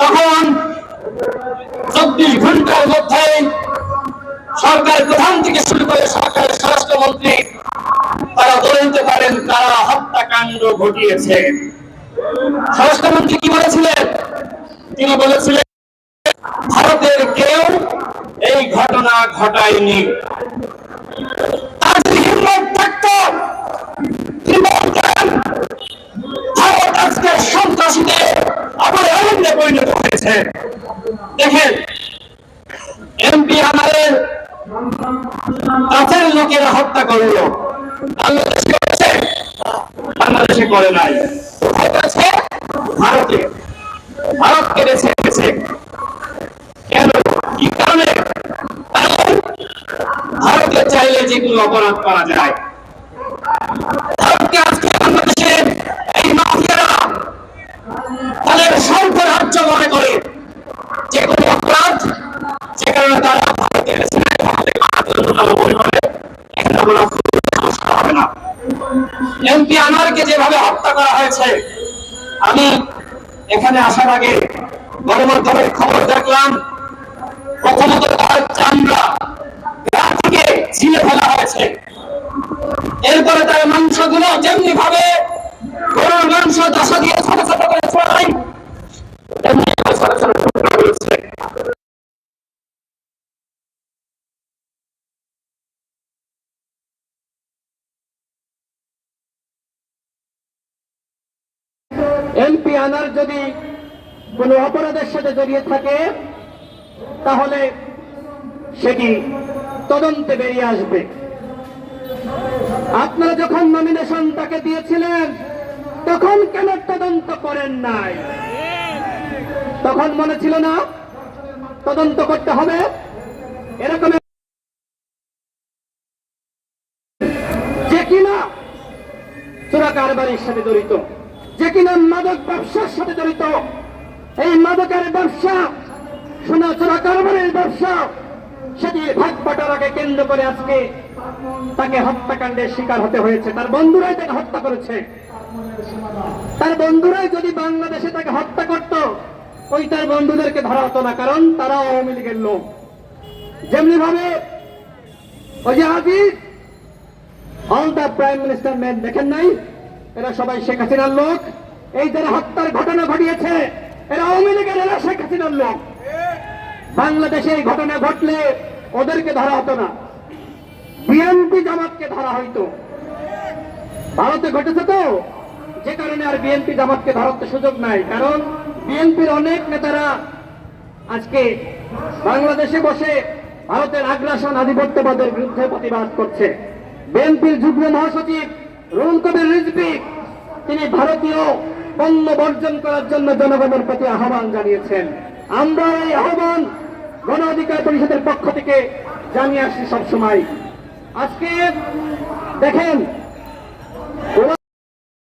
তখন চব্বিশ ঘণ্টার মধ্যে সরকার প্রধান থেকে শুরু করে সরকারের স্বরাষ্ট্রমন্ত্রী, তারা বলে দিতে পারেন তারা হত্যাকাণ্ড ঘটিয়েছে। স্বরাষ্ট্রমন্ত্রী কি বলেছিলেন? তিনি বলেছিলেন, ভারতের কেউ এই ঘটনা ঘটায়নি। আনন্দে পরিণত হয়েছে। দেখেন এমপি আমাদের কাছের লোকেরা হত্যা করল। বাংলাদেশে করেছে? বাংলাদেশে করে নাই। ভারতে। ভারতকে বেছে গেছে কেন? কি কারণে? ভারতে চাইলে যেগুলো অপরাধ করা যায়। কারণে তারা ভারতে বেছে নেয় ভারতে করার জন্য তারা মনে করে এখানে কোনো সমস্যা হবে না। এমপি আনোয়ারকে যেভাবে হত্যা করা হয়েছে, আমি এখানে আসার আগে গণমাধ্যমের খবর দেখলাম, প্রথমত তার চামড়া গা থেকে ছিলে ফেলা হয়েছে। এরপরে তার মাংসগুলো যেমনি ভাবে গরুর মাংস দশা দিয়ে ছোট ছোট করে ছড়াই এমপি আনার যদি কোনো অপরাধের সাথে জড়িয়ে থাকে, তাহলে সেটি তদন্তে বেরিয়ে আসবে। আপনারা যখন নমিনেশন তাকে দিয়েছিলেন, তখন কেন তদন্ত করেন নাই? তখন মনে ছিল না, তদন্ত করতে হবে। এরকম যে কিনা চোরা কারবারের সাথে জড়িত। যে কিনা মাদক ব্যবসার সাথে জড়িত। এই মাদকের ব্যবসা সোনা চোরা কারবারের ব্যবসা? সেটি ভাগ পাটারাকে কেন্দ্র করে আজকে তাকে হত্যাকাণ্ডের শিকার হতে হয়েছে। তার বন্ধুরাই তাকে হত্যা করেছে। তার বন্ধুরাই যদি বাংলাদেশে তাকে হত্যা করত, ওই তার বন্ধুদেরকে ধরা হতো না, কারণ তারা আওয়ামী লীগের লোক। যেমনি ভাবে ওই যে Aziz all the prime minister man দেখেন নাই? এরা সবাই শেখ হাসিনার লোক। এই যারা হত্যার ঘটনা ঘটিয়েছে, এরা আওয়ামী লীগের এরা শেখ হাসিনার লোক। বাংলাদেশে এই ঘটনা ঘটলে ওদেরকে ধরা হতো না। বিএনপি জামাতকে ধরা হইতো। ভারতে ঘটেছে তো? যে কারণে আর বিএনপি জামাতকে ধরার তো সুযোগ নাই। কারণ বিএনপির অনেক নেতারা আজকে বাংলাদেশে বসে ভারতের আগ্রাসন আধিপত্যবাদের বিরুদ্ধে প্রতিবাদ করছে। বিএনপির যুগ্ম মহাসচিব রুল কবির রিজবি তিনি ভারতীয় পণ্য বর্জন করার জন্য জনগণের প্রতি আহ্বান জানিয়েছেন। আমরা এই আহ্বান গণ অধিকার পরিষদের পক্ষ থেকে জানিয়ে আসছি সবসময়। আজকে দেখেন